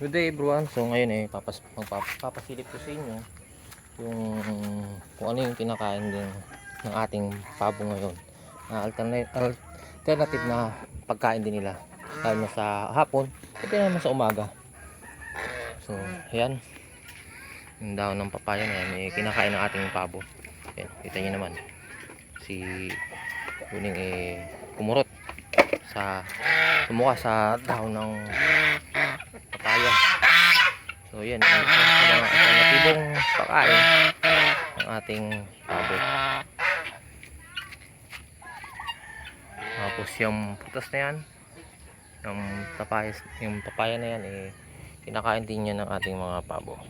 Good day everyone. So ngayon eh papas papasilip ko sa inyo yung kung ano yung kinakain din ng ating pabo ngayon. Na alternate, alternative na pagkain din nila. Lalo na sa hapon, ito naman sa umaga. So, ayan. Yung daon ng papaya na yan, eh, kinakain ng ating pabo. Ayan, kita nyo naman. Si Yuning eh, kumurot sa tumuka sa daon ng papaya. So yan, sa mga alternatibong pagkain ng ating pabo. Tapos yung putas na yan, yung papaya, yung papaya na yan, eh, kinakain din yan ng ating mga pabo.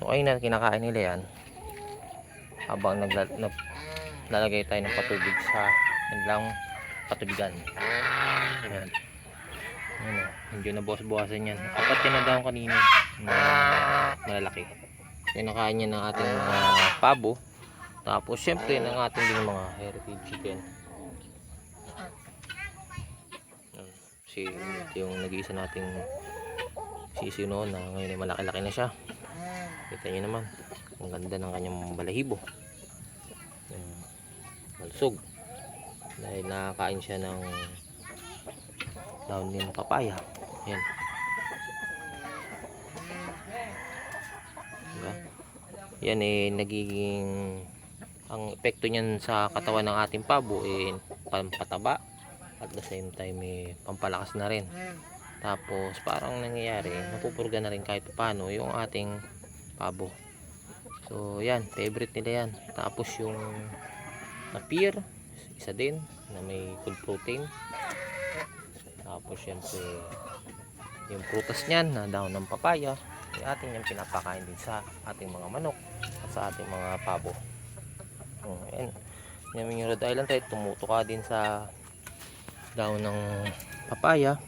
So ayun na, kinakain nila yan habang nagla, nag, lalagay tayo ng patubig sa lang patubigan. Ayan. Ayan o, medyo nabukas-bukasan yan. Apat yan na daw kanina na malalaki. Kinakain niya ng ating mga pabo. Tapos syempre ng ating din mga heritage chicken. Si yung nag-iisa nating sisi noon na ngayon ay malaki-laki na siya. Kita niyo naman. Ang ganda ng kanyang balahibo. Malusog. Dahil nakakain siya ng daon ng papaya. Yan. Diba? Yan eh nagiging ang epekto niyan sa katawan ng ating pabo eh pampataba at the same time eh pampalakas na rin. Tapos parang nangyayari, napupurga na rin kahit paano yung ating pabo. So yan, favorite nila yan. Tapos yung napir, isa din na may good protein. Tapos syempre yung prutas niyan na daon ng papaya, ay atin yung pinapakain din sa ating mga manok at sa ating mga pabo. Oh, ayan. Yan yung Rhode Island Red, tumutuka din sa daon ng papaya.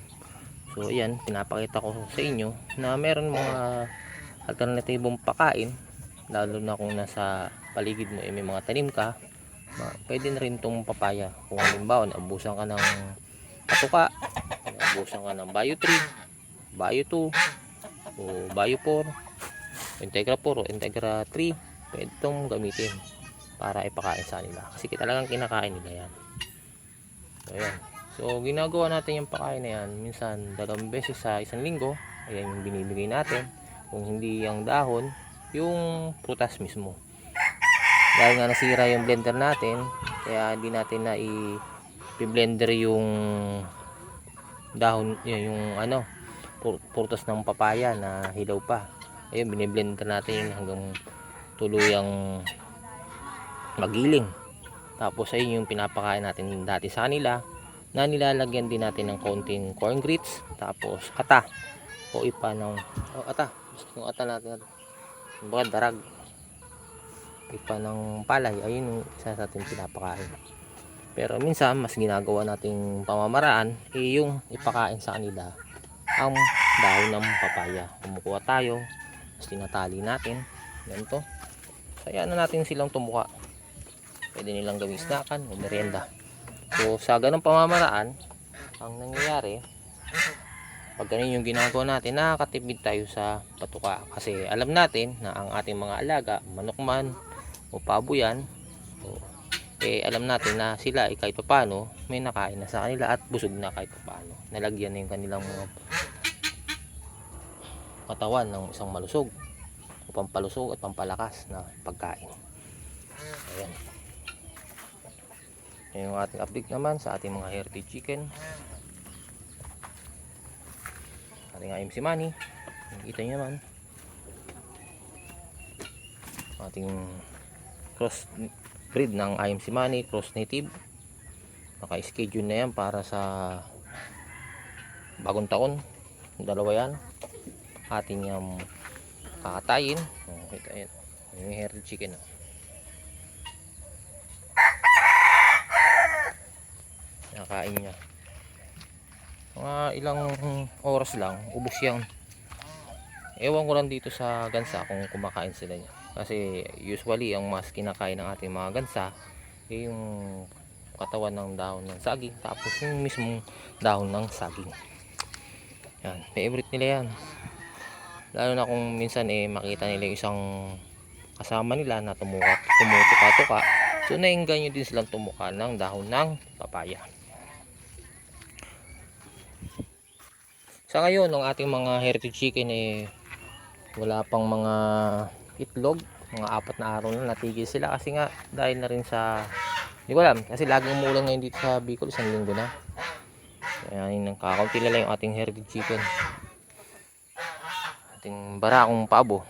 So ayan, pinapakita ko sa inyo na meron mga alternatibong pakain lalo na kung nasa paligid mo eh, may mga tanim ka pwede na rin itong papaya kung halimbawa naubusan ka ng patuka naubusan ka ng bio 3 bio 2 o bio 4 integra 4 o integra 3 pwede itong gamitin para ipakain sa nila kasi talagang kinakain nila yan. So ayan. So ginagawa natin yung pakain na yan. Minsan dalawang beses sa isang linggo ayan yung binibigay natin. Kung hindi yung dahon yung prutas mismo. Dahil nga nasira yung blender natin kaya hindi natin na i-blender yung dahon yun, yung ano prutas ng papaya na hilaw pa. Ayun biniblender natin yun hanggang tuluyang magiling. Tapos ayun yung pinapakain natin dati sa kanila na nilalagyan din natin ng konting corn grits tapos ata. O ipa ng oh, ata yung ata natin baka darag. Ipa ng palay. Ayun yung isa sa ating pinapakain pero minsan mas ginagawa nating pamamaraan eh yung ipakain sa kanila ang dahon ng papaya. Kumukuha tayo tapos tinatali natin. Ganito. Kaya na natin silang tumuka. Pwede nilang gawing snackan o merienda. So sa ganong pamamaraan ang nangyayari pag ganun yung ginagawa natin nakakatipid tayo sa patuka. Kasi alam natin na ang ating mga alaga manok man o pabo yan o, eh alam natin na sila eh, kahit paano may nakain na sa kanila at busog na kahit paano nalagyan na yung kanilang mga katawan ng isang malusog o pampalusog at pampalakas na pagkain. Ayan. Yan yung ating update naman sa ating mga heritage chicken. Ating IMC money. Nakikita nyo naman. Ating cross breed ng IMC money cross native. Naka-schedule na yan para sa bagong taon. Dalawa yan. Ating yung kakatayin. Oh, kita yan yung heritage chicken oh. nakain niya. Mga ilang oras lang ubos yan. Ewan ko lang dito sa gansa kung kumakain sila niya kasi usually ang mas kinakain ng ating mga gansa eh, yung katawan ng dahon ng saging tapos yung mismong dahon ng saging yan favorite nila yan Lalo na kung minsan eh makita nila yung isang kasama nila na tumuka, tumutuka-tuka. So naingganyo din silang tumuka ng dahon ng papaya. Sa ngayon, ng ating mga heritage chicken eh wala pang mga itlog. Mga apat na araw na natigil sila kasi nga dahil na rin sa hindi ko alam kasi laging umulan ngayon dito sa Bicol isang linggo na. Kaya yun, kakaunti na lang yung ating heritage chicken. Ating barakong pabo.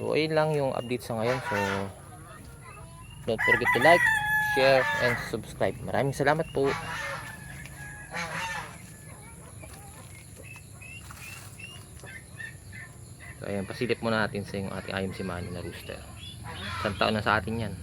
So ayun lang yung update sa ngayon. So don't forget to like, share, and subscribe. Maraming salamat po. So ayan, pasilip muna natin sa yung ating si Manny na rooster. Isang taon na sa atin yan.